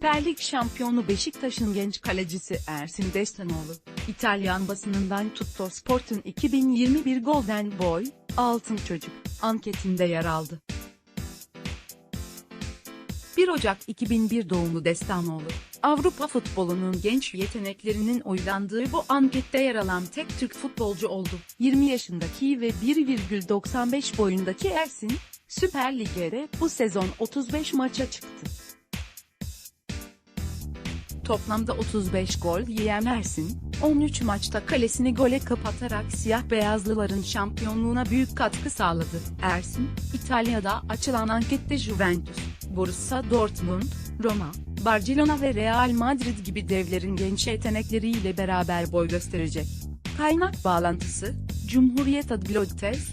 Süper Lig şampiyonu Beşiktaş'ın genç kalecisi Ersin Destanoğlu, İtalyan basınından Tutto Sport'un 2021 Golden Boy, Altın Çocuk, anketinde yer aldı. 1 Ocak 2001 doğumlu Destanoğlu, Avrupa futbolunun genç yeteneklerinin oylandığı bu ankette yer alan tek Türk futbolcu oldu. 20 yaşındaki ve 1,95 boyundaki Ersin, Süper Lig'e bu sezon 35 maça çıktı. Toplamda 35 gol yiyen Ersin, 13 maçta kalesini gole kapatarak siyah beyazlıların şampiyonluğuna büyük katkı sağladı. Ersin, İtalya'da açılan ankette Juventus, Borussia Dortmund, Roma, Barcelona ve Real Madrid gibi devlerin genç yetenekleriyle beraber boy gösterecek. Kaynak bağlantısı, Cumhuriyet Adliyotez,